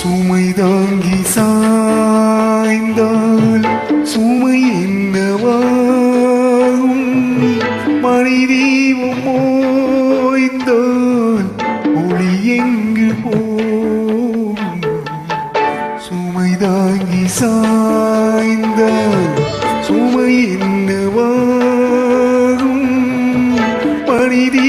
சுமை தாங்கி சாய்ந்தால் சுமை என்னவாகும்? மனைதீபம் ஓய்ந்தால் ஒளி எங்கு போகும்? சுமை தாங்கி சாய்ந்தால் சுமை என்னவாகும்? மனைதீ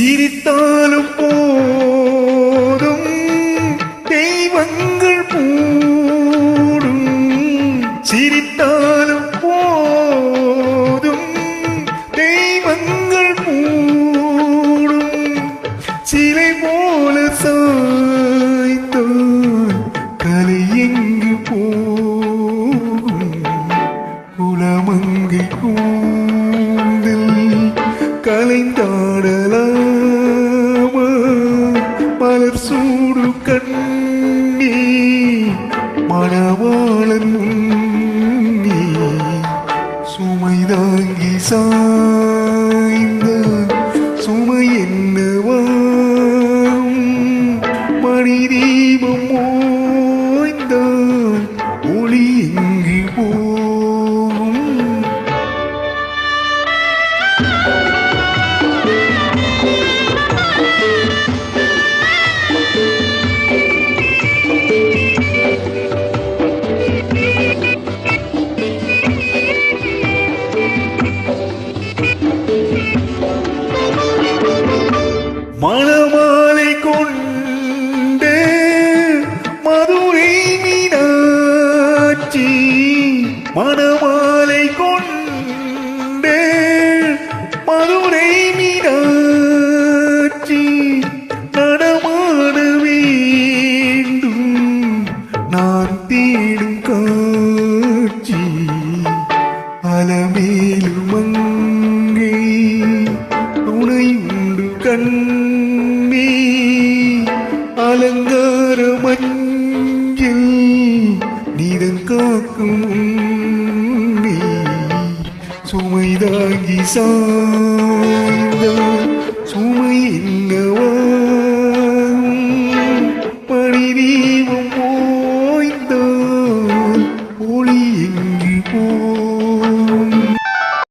tiritando por மலர் கண்ணி மணவாளன் உன்னி சுமை தாங்கி சாய்ந்த சுமை என்னவாம்? மணி தீபம் ஓய்ந்தான் ஒளி எங்கு போ மணமாலை கொண்டு மதுரை மீனாட்சி நடமாட வேண்டும். நான் தேடும் காட்சி அலமேலும் மங்கை துணை உண்டு கண்ணே. அலங்கார மஞ்சள் நீதன் காக்கும் சுமை